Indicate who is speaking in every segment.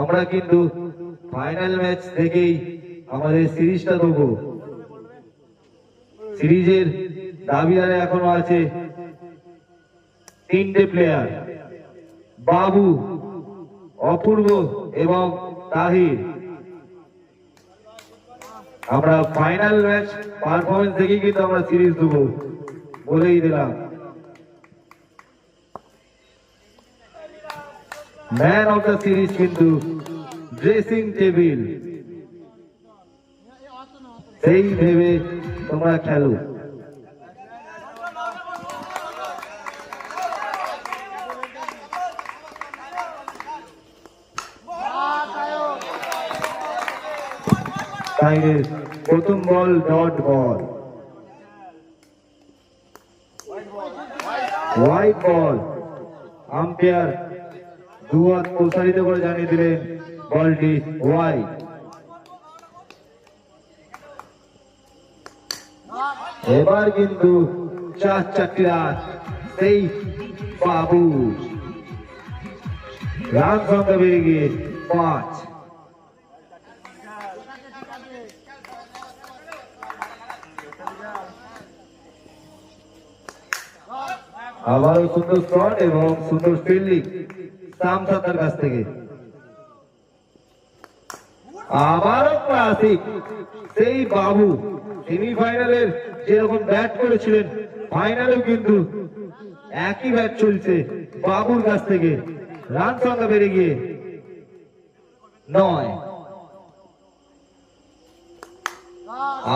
Speaker 1: আমরা কিন্তু final match থেকেই আমাদের সিরিজটা দেবো। সিরিজের দাবিদারে এখনও আছে তিনটে প্লেয়ার বাবু, অপূর্ব এবং তাহির। আমরা ফাইনাল ম্যাচ পারফরমেন্স দেখেই কিন্তু আমরা সিরিজ দেবো বলেই দিলাম। ম্যান অফ দ্য সিরিজ কিন্তু ড্রেসিং টেবিল সেই ভেবে তোমরা খেলো তাইরের প্রথম ball dot ball white ball umpire দুহাত প্রসারিত করে জানিয়ে দিলেন বলটি হোয়াইট এবার কিন্তু চার চারটি রান সেই বাবু। রান সংখ্যা বেড়ে গিয়ে পাঁচ। আবারও সুন্দর শট এবং সুন্দর ফিল্ডিং কাছ থেকে। আবারও সেই বাবু সেমিফাইনালের যেরকম ব্যাট করেছিলেন ফাইনালেও কিন্তু একই ব্যাট চলছে বাবুর কাছ থেকে। রান সংখ্যা বেড়ে গিয়ে নয়।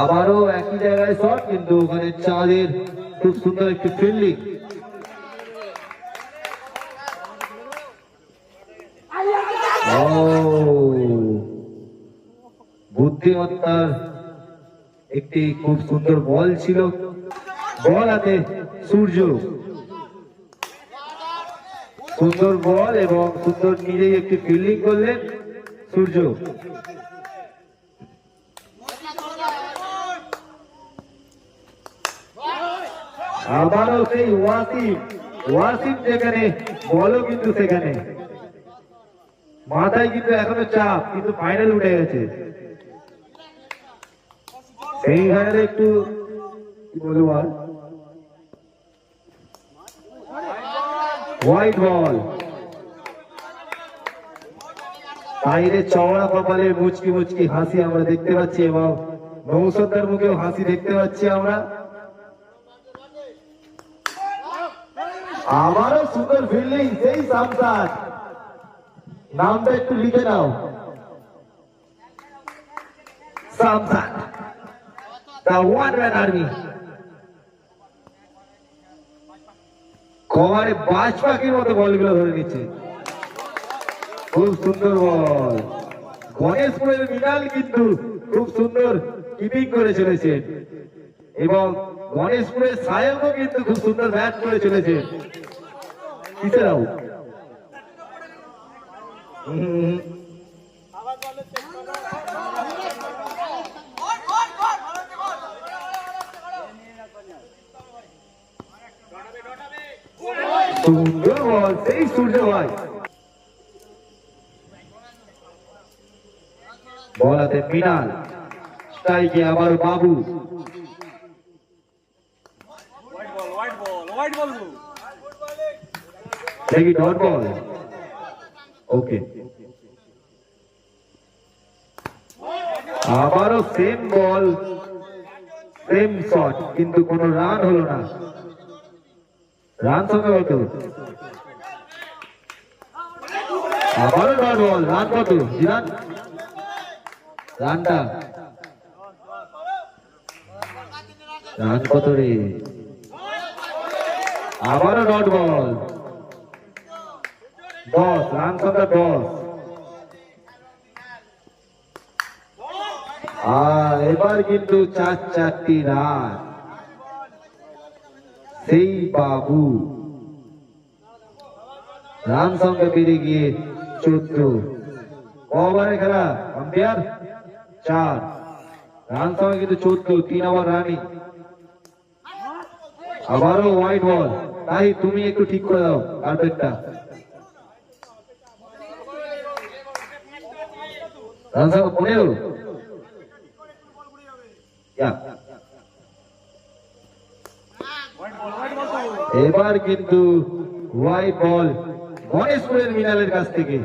Speaker 1: আবারও একই জায়গায় শট কিন্তু ওখানে চাঁদের খুব সুন্দর একটি ফিল্ডিং বুদ্ধিমত্তার একটি খুব সুন্দর বল ছিল। বল হাতে সূর্য। সুন্দর বল এবং সুন্দর নিজেই একটি ফিল্ডিং করলেন সূর্য। আবারও সেই ওয়াসিম। ওয়াসিম যেখানে, বলও কিন্তু সেখানে। মাথায় কিন্তু এখনও চাপ, কিন্তু ফাইনাল উঠে গেছে। সেই একটু কি বলব আর? হোয়াইট বল বাইরে চওড়া কপালে মুচকি মুচকি হাসি আমরা দেখতে পাচ্ছি এবং নৌসদ্দার মুখেও হাসি দেখতে পাচ্ছি আমরা। আবারও সুন্দর ফিল্ডিং সেই সামসার নামটা একটু লিখে নাও। পাখির মতো খুব সুন্দর বল। কিন্তু খুব সুন্দর কিপিং করে চলেছে। এবং গণেশপুরের সায়কও কিন্তু খুব সুন্দর ব্যাট করে চলেছে। কিসের আউট সুন্দর বল সেই সূর্য ভাই বল হাতে মৃণাল স্ট্রাইকে আবার বাবু দেখি ডট বল ওকে আবারও সেম বল সেম শট কিন্তু কোনো রান হলো না। রান সঙ্গে কত আবারও ডট বল রান কত? জিরান? রানটা রান কত রে? আবারও ডট বল দশ সংখ্যা দশ। আর এবার কিন্তু চার চারটি রান। সেই বাবু। রান সংখ্যা বেড়ে গিয়ে চোদ্দ। কবারে খেলা, আম্পায়ার, চার। রান সংখ্যা কিন্তু চোদ্দ, তিন ওভার রানিং আবারও হোয়াইট বল তাই তুমি একটু ঠিক করে দাও কার্পেটটা এবার কিন্তু হোয়াইট বল গণেশপুরের মিনালের কাছ থেকে।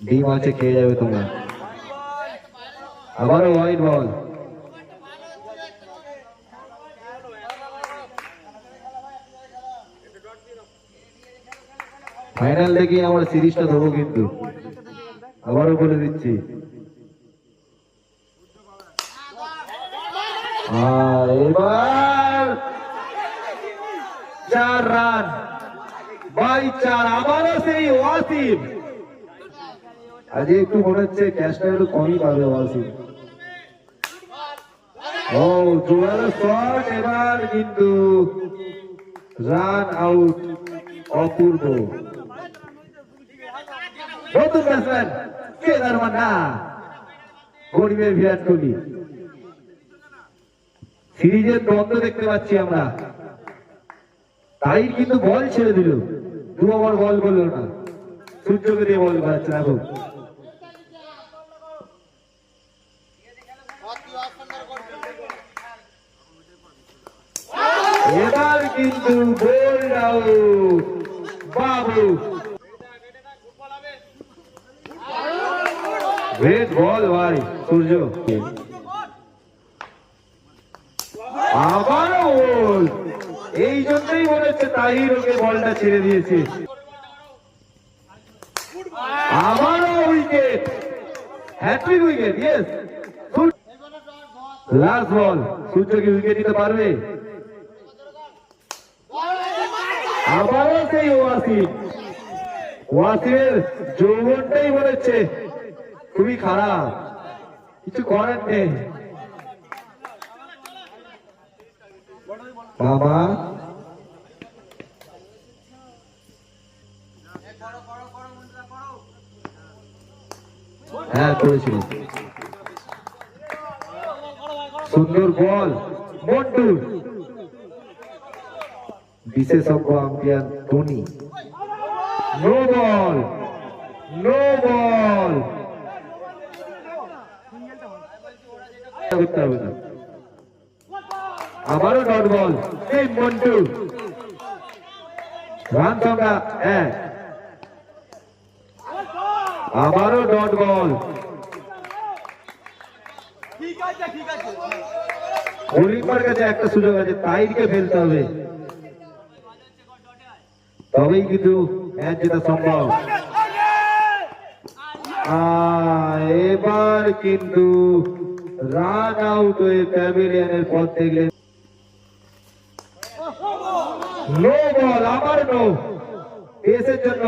Speaker 1: ডিম আছে খেয়ে যাবে তোমরা। আবারও হোয়াইট বল। ফাইনাল দেখে আমরা সিরিজটা ধরবো কিন্তু। আবারও বলে দিচ্ছি। এবার চার রান। বাই চার, আবারও সেই ওয়াসিম। আজ একটু মনে হচ্ছে ক্যাশটা একটু কমই পাবে ওয়াসিম। ও জোয়ালো শট এবার কিন্তু রান আউট অপূর্ব। নতুন ব্যাটসম্যান কেদার মান্না গরিবের বিরাট কোহলি। সিরিজের দ্বন্দ্ব দেখতে পাচ্ছি আমরা। তাই কিন্তু বল ছেড়ে দিল। দু ওভার বল করল না। সূর্যকে দিয়ে বল করাচ্ছে দেখো এবার কিন্তু বোল্ড আউট বাবু গ্রেট বল সূর্য আবারও এই জন্যই মনে হচ্ছে তাহির ওকে বলটা ছেড়ে দিয়েছে। Wicket hat trick wicket yes last ball wicket দিতে পারবে। আবারও সেই ওয়াসিম। ওয়াসিমের যৌবনটাই হচ্ছে খুবই খারাপ। কিছু করার নেই বাবা হ্যাঁ করেছিল। সুন্দর বল মন্টু বিশেষজ্ঞ umpire Dhoni. No ball no ball. আবারও ডট বল এই মন্টু। রান সংখ্যা এক। আবারও ডট বল কাছে একটা সুযোগ আছে তাইরকে ফেলতে হবে। তবেই কিন্তু সম্ভব। এবার কিন্তু রান আউট হয়ে প্যাভিলিয়নের পথ দেখলেন। নো বল, আবার নো। পেসের জন্য।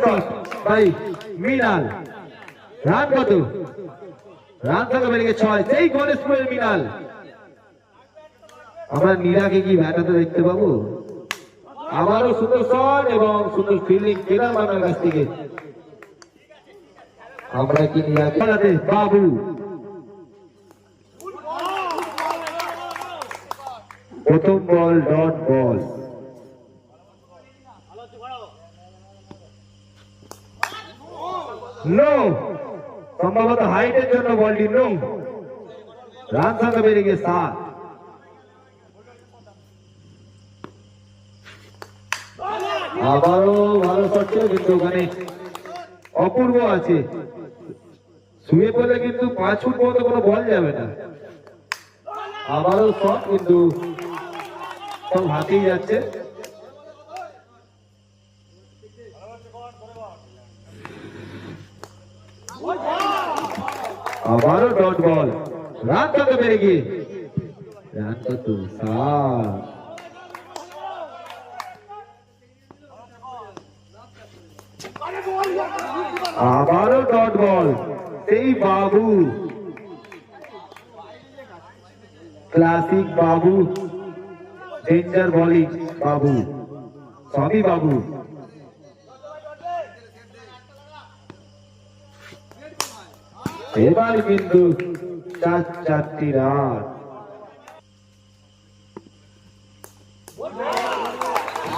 Speaker 1: Cross by Minal. রান কত? রান থাকা বেড়ে গেছে ছয়। সেই গণেশপুরের মিনাল। আমরা নীরাকে কি ব্যাটাতে দেখতে পাবো? আবারও সুন্দর শট এবং সুন্দর ফিল্ডিং কেদার মানার কাছ থেকে। আমরা কি খেলাতে বাবু প্রথম বল, ডট বল। নো। সম্ভবত হাইটের জন্য বলটি নো। রান সংখ্যা বেড়ে গিয়ে সাত। আবারও ভালো শট কিন্তু ওখানে অপূর্ব আছে। শুয়ে পড়লে কিন্তু পাঁচ ফুট পর্যন্ত কোনো বল যাবে না। আবারও শট কিন্তু সব হাতেই যাচ্ছে। আবারও ডট বল। রান কত বেড়ে গিয়ে? রান কত? সাত। আবারও ডট বল। সেই বাবু। ক্লাসিক বাবু। ডেঞ্জার বলিং বাবু। সবই বাবু। এবার কিন্তু চার চারটি রান।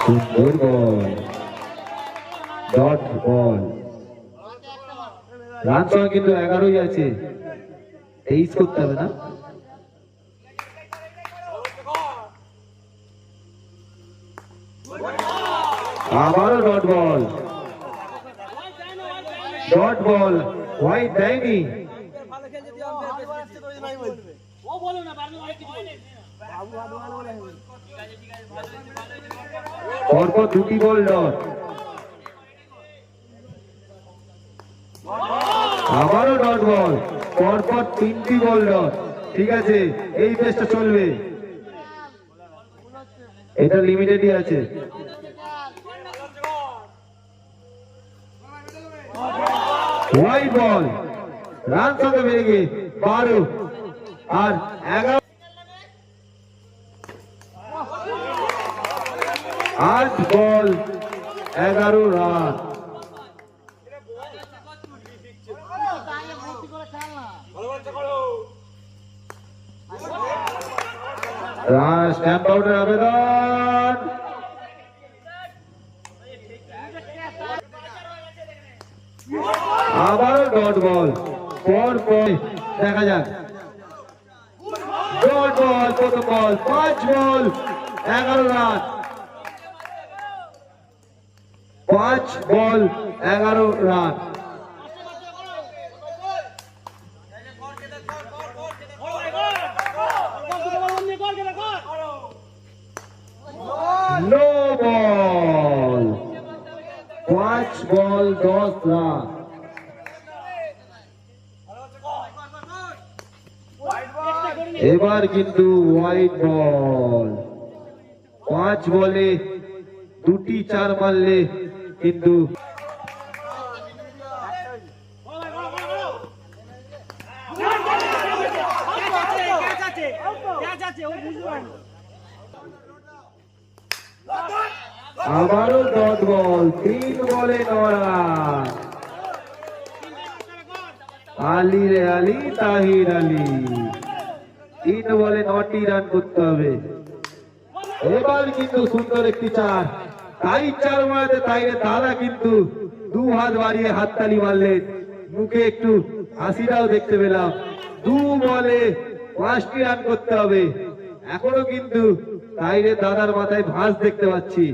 Speaker 1: সুন্দর বল। ডট বল রান সময় কিন্তু এগারোই আছে। তেইশ করতে হবে না? আবারও dot ball dot ball white দেয়নি। পরপর দুটি বল ডট আবারও ডট বল পরপর তিনটি বল ডট। ঠিক আছে, এই পেসটা চলবে। এটা লিমিটেডই আছে। হোয়াইট বল রান সঙ্গে বেড়ে গিয়ে বারো। আর এগারো আট বল এগারো রান। রান স্ট্যাম্প আউটের আবেদন আবারও ডট বল পর পর দেখা যাক। ডট বল প্রথম বল পাঁচ বল এগারো রান পাঁচ বল এগারো রান নো বল পাঁচ বল এবার কিন্তু হোয়াইট বল পাঁচ বলে দুটি চার মারলে কিন্তু আবারও ডট বল তিন বলে নরান আলি তিন বলে নটি রান করতে হবে। এবার কিন্তু সুন্দর একটি চার। তাই চার মারাতে তাই কিন্তু দু হাত বাড়িয়ে হাততালি মারলেন। মুখে একটু হাসিটাও দেখতে পেলাম। দু বলে পাঁচটি রান করতে হবে। এখনও কিন্তু তাইরে দাদার মাথায় ভাঁজ দেখতে পাচ্ছি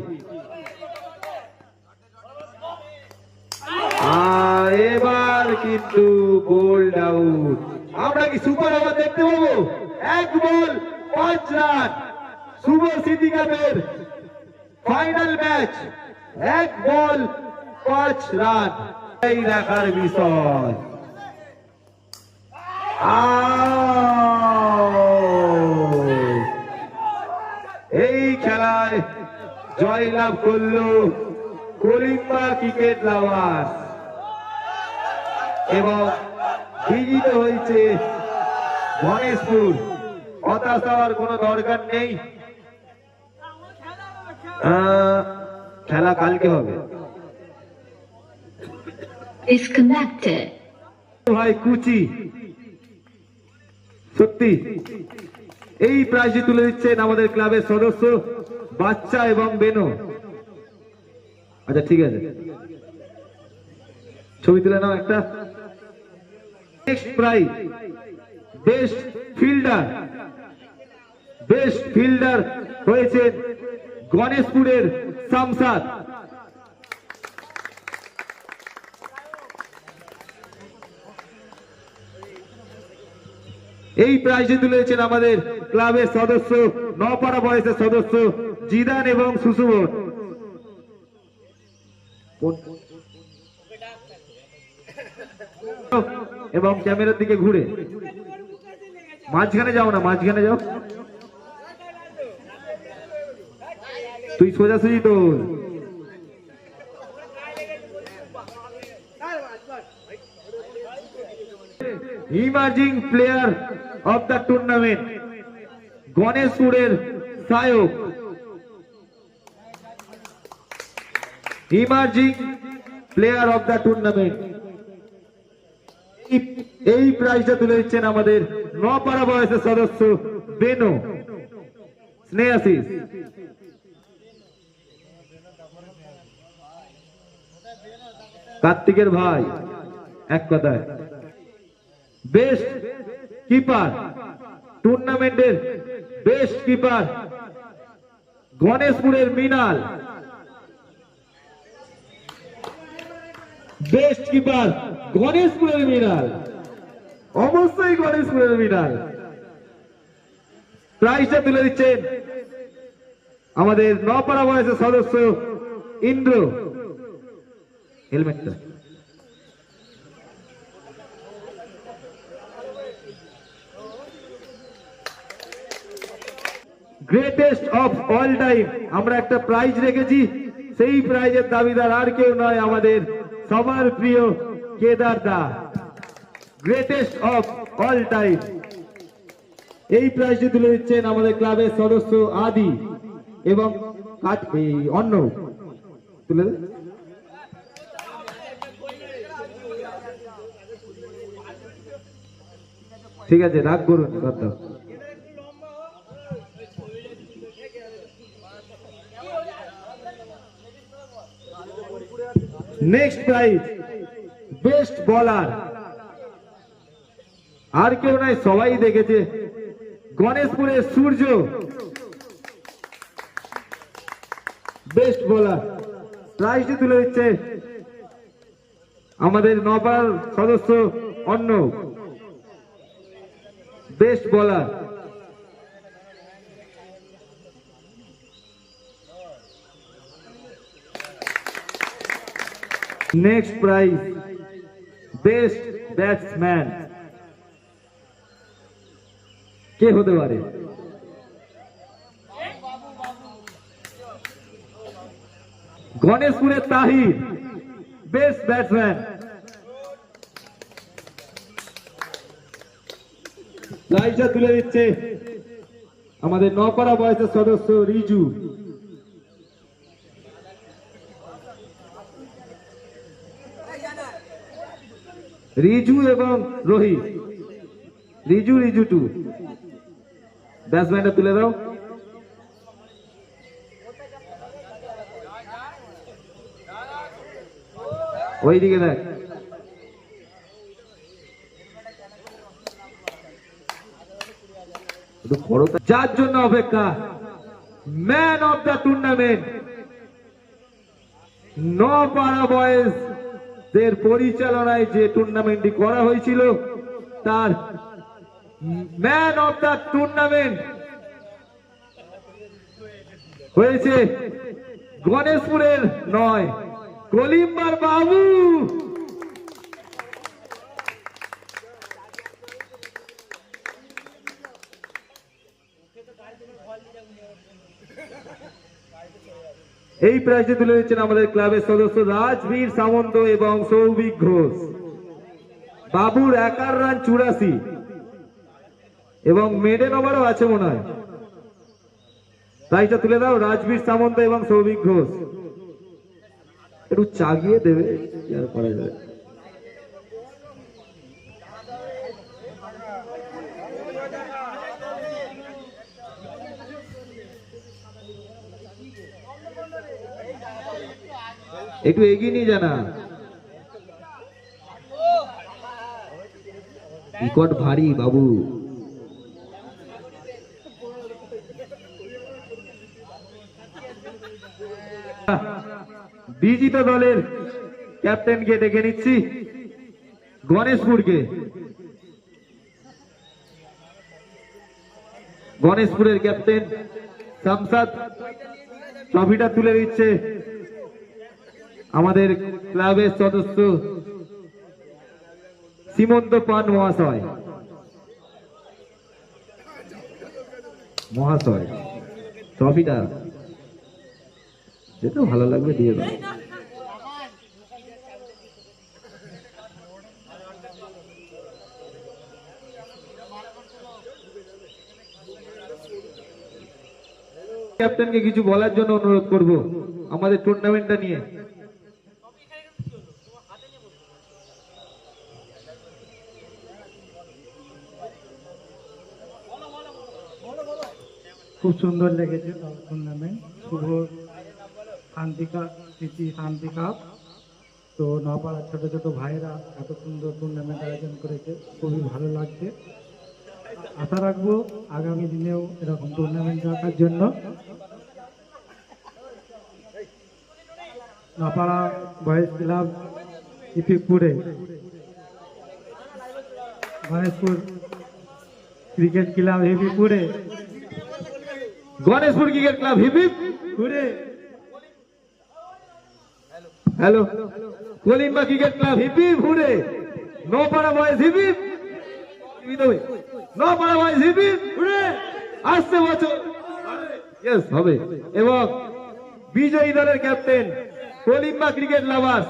Speaker 1: আর এবার কিন্তু বোল্ড আউট আমরা কি সুপার ওভার দেখতে পাবো? এক বল, পাঁচ রান। শুভ সিটি কাপের ফাইনাল ম্যাচ এক বল, পাঁচ রান। এই দেখার বিষয়। এই খেলায় জয়লাভ করল কলিম্বা ক্রিকেট লাভার এবং বিজিত হয়েছে গণেশপুর। হতাশ হওয়ার কোনো দরকার নেই। খেলা কালকে হবে. কুচি। সত্যি। এই প্রাইজটি তুলে দিচ্ছেন আমাদের ক্লাবের সদস্য বাচ্চা এবং বেনো। আচ্ছা ঠিক আছে। ছবি তুলে নাও একটা। Prize best fielder. Best fielder হয়েছে গণেশপুরের সামসাদ। এই প্রাইজে তুলেছেন আমাদের ক্লাবের সদস্য নপাড়া বয়সের সদস্য জিদান এবং সুসুবন এবং ক্যামেরার দিকে ঘুরে। মাঝখানে যাও না, মাঝখানে যাও। তুই সোজাসুজি তোর emerging player of the tournament গণেশপুরের Sayak emerging player of the tournament এই প্রাইজটা তুলে দিচ্ছেন আমাদের নপাড়া বয়সের সদস্য বেনু। স্নেহাশিস কার্তিকের ভাই, এক কথায়। Best keeper. টুর্নামেন্টের বেস্ট কিপার। গণেশপুরের মিনাল। Best keeper. গণেশপুরের মিনাল অবশ্যই গণেশপুরের মিনাল প্রাইজটা তুলে দিচ্ছেন আমাদের নপাড়া বয়সের সদস্য ইন্দ্র হেলমেটটা। গ্রেটেস্ট অফ অল টাইম আমরা একটা প্রাইজ রেখেছি। সেই প্রাইজের দাবিদার আর কেউ নয় আমাদের সবার প্রিয় Kedar da greatest of all time এই প্রাইজটি তুলে দিচ্ছেন আমাদের ক্লাবের সদস্য আদি এবং অন্য। তুলে ঠিক আছে, রাগ করুন নেক্সট প্রাইজ বেস্ট বলার। আর কেউ নাই, সবাই দেখেছে। গণেশপুরের সূর্য। বেস্ট বলার। প্রাইজটি তুলে দিচ্ছে আমাদের নপাল সদস্য অন্য best bowler. Next prize. Best batsman. কে হতে পারে? গণেশপুরের তাহির, বেস্ট ব্যাটসম্যান। প্রাইজটা তুলে দিচ্ছে। আমাদের নকরা বয়সের সদস্য রিজু। রিজু এবং রোহিত। রিজু রিজু টু ব্যাটসম্যানটা তুলে দাও। ওইদিকে দেখ। যার জন্য অপেক্ষা। Man of the tournament boys দের পরিচালনায় যে টুর্নামেন্টটি করা হয়েছিল, তার ম্যান অফ দ্য টুর্নামেন্ট হয়েছে গণেশপুরের নয়, কলিম্বার বাবু। এই প্রাইজে তুলে দিচ্ছেন আমাদের ক্লাবের সদস্য রাজবীর সামন্ত এবং সৌভিক ঘোষ। বাবুর একার রান চুরাশি। এবং মেডেন ওভারও আছে মনে হয়। প্রাইজটা তুলে দাও রাজবীর সামন্ত এবং সৌভিক ঘোষ। একটু চাগিয়ে দেবে আর করা যাবে? একটু এগিয়ে নিয়ে জানা টিকট ভারী, বাবু। বিজিত দলের ক্যাপ্টেনকে ডেকে নিচ্ছি, গণেশপুরকে। গণেশপুরের ক্যাপ্টেন শামসাদ, ট্রফিটা তুলে দিচ্ছে। আমাদের ক্লাবের সদস্য সীমন্ত পান মহাশয়। মহাশয়, ট্রফিটা যেটা ভালো লাগবে দিয়ে দাও। ক্যাপ্টেনকে কিছু বলার জন্য অনুরোধ করব। আমাদের টুর্নামেন্টটা নিয়ে।
Speaker 2: খুব সুন্দর লেগেছে টুর্নামেন্ট শুভ শান্তি কাপ স্মৃতি শান্তি কাপ তো নপাড়ার ছোট ছোট ভাইরা এত সুন্দর টুর্নামেন্ট আয়োজন করেছে, খুবই ভালো লাগছে। আশা রাখব আগামী দিনেও এরকম টুর্নামেন্ট রাখার জন্য। নপাড়া বয়েজ ক্লাব ইপিকপুরে। গণেশপুর ক্রিকেট ক্লাব হিপিপুরে
Speaker 1: গণেশপুর ক্রিকেট ক্লাব হিপিপ
Speaker 2: ঘুরে।
Speaker 1: হ্যালো। কলিম্বা ক্রিকেট ক্লাব হিপিপ হুড়ে নপাড়া বয়েস হিপিপ নপাড়া বয়েস হিপিপ হুড়ে আসছে বছর। ইয়েস হবে। এবং বিজয়ী দলের captain Kalimba cricket lovers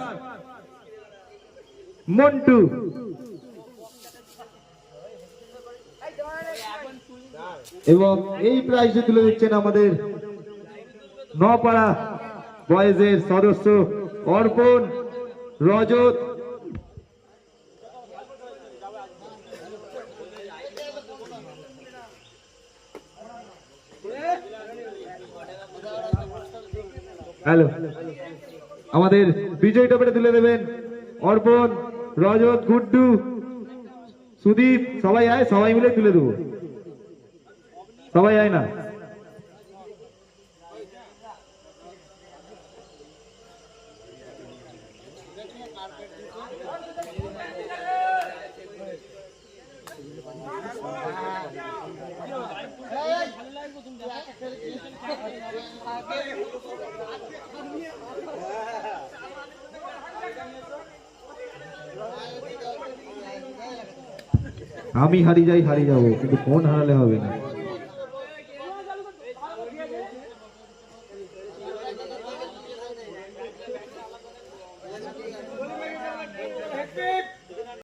Speaker 1: Montu. এবং এই প্রাইজটি তুলে দিচ্ছেন আমাদের নপাড়া বয়েজের সদস্য অর্পণ রজত। হ্যালো, আমাদের বিজয় টপেটা তুলে দেবেন অর্পণ, রজত, গুড্ডু, সুদীপ, সবাই আয়, সবাই মিলে তুলে দেবো। সবাই আয় না। আমি হারিয়ে যাই হারিয়ে যাব কিন্তু ফোন হারালে হবে না।